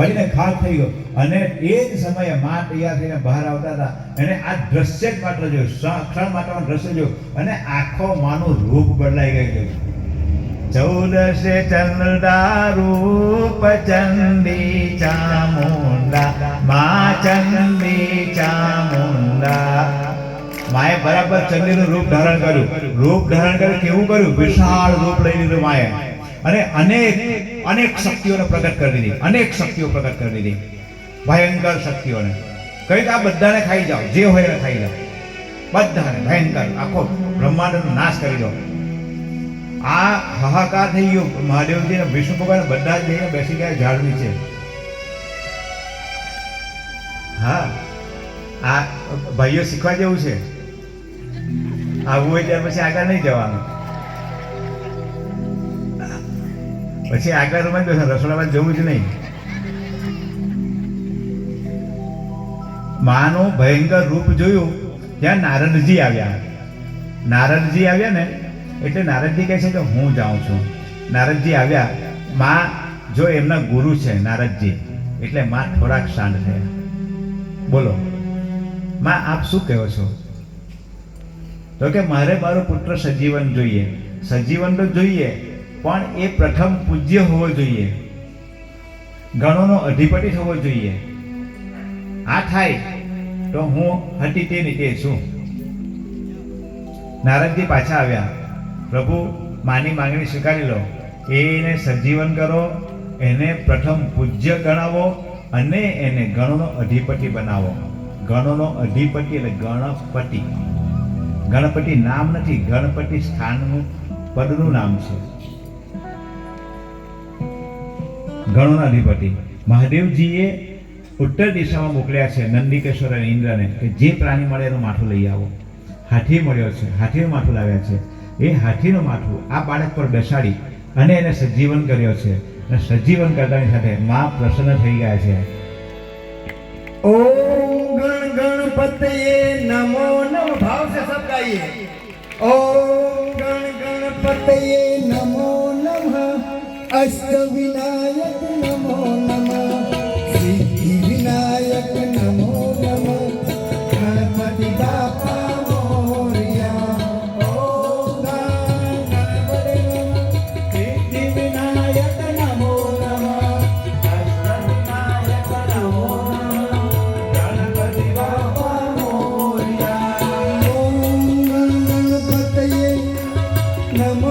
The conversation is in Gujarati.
બળીને ખાક થઈ ગયો. અને એ જ સમયે માં તૈયાર થઈને બહાર આવતા હતા. એને આ દ્રશ્ય જ માત્ર જોયું. ક્ષણ ક્ષણ દ્રશ્ય જોયું. અને આખો માનું રૂપ બદલાઈ ગયું ચૌદશે ચંદ્રદા રૂપ ચંદી ચામુંડા. મા ચંદી ચામુંડા. માએ બરાબર ચંદીનું રૂપ ધારણ કર્યું. રૂપ ધારણ કર્યું, કેવું કર્યું? વિશાળ રૂપ લઈ લીધું માએ. અને અનેક અનેક શક્તિઓને પ્રગટ કરી દીધી. અનેક શક્તિઓ પ્રગટ કરી દીધી. ભયંકર શક્તિઓને. કઈ આ બધાને ખાઈ જાઓ. જે હોય એને ખાઈ જાઓ બધાને ભયંકર. આખો બ્રહ્માંડનો નાશ કરી દો. આ હાહાકાર થઈ ગયો. મહાદેવજી અને વિષ્ણુ ભગવાન બધા જ જઈને બેસી ગયા ઝાડ નીચે. હા. આ ભાઈઓ શીખવા જેવું છે. આવવું હોય ત્યાર પછી આગળ નહીં જવાનું. પછી આગલા રૂમમાં જ બેસવાનું રસોડામાં જવું જ નહીં. માનું ભયંકર રૂપ જોયું, ત્યાં નારદજી આવ્યા. નારદજી આવ્યા ને, એટલે નારદજી કહે છે કે હું જાઉં છું. નારદજી આવ્યા, માં, જો એમના ગુરુ છે નારદજી, એટલે માં થોડાક શાંત થયા. બોલો, માં, આપ શું કહો છો? તો કે, મારે મારો પુત્ર સજીવન જોઈએ. સજીવન તો જોઈએ પણ એ પ્રથમ પૂજ્ય હોવો જોઈએ. ગણોનો અધિપતિ થવો જોઈએ. આ થાય તો હું હતી તે રીતે છું. નારદજી પાછા આવ્યા. પ્રભુ, માની માંગણી સ્વીકારી લો. એને સજીવન કરો, એને પ્રથમ પૂજ્ય ગણાવો અને એને ગણોનો અધિપતિ બનાવો. ગણોનો અધિપતિ એટલે ગણપતિ. ગણપતિ નામ નથી, ગણપતિ સ્થાનનું, પદનું નામ છે. ગણોના અધિપતિ. મહાદેવજીએ ઉત્તર દિશામાં મોકલ્યા છે નંદિકેશ્વર અને ઇન્દ્રને કે જે પ્રાણી મળે એનું માથું લઈ આવો. હાથી મળ્યો છે, હાથીનું માથું લાવ્યા છે. એ હાથીનું માથું આ બાળક પર બેસાડી અને એને સજીવન કર્યો છે. અને સજીવન કરતાની સાથે મા પ્રસન્ન થઈ ગયા છે. અષ્ટવિનાયક નમો નમ સિદ્ધિ વિનાયક નમો નમ ગણપતિ બાપા મોરિયા ઓમ સિદ્ધિ વિનાયક નમો નમ અષ્ટવિનાયક નમો નમ ગણપતિ બાપા મોરિયા ઓમ ગણપતયે નમો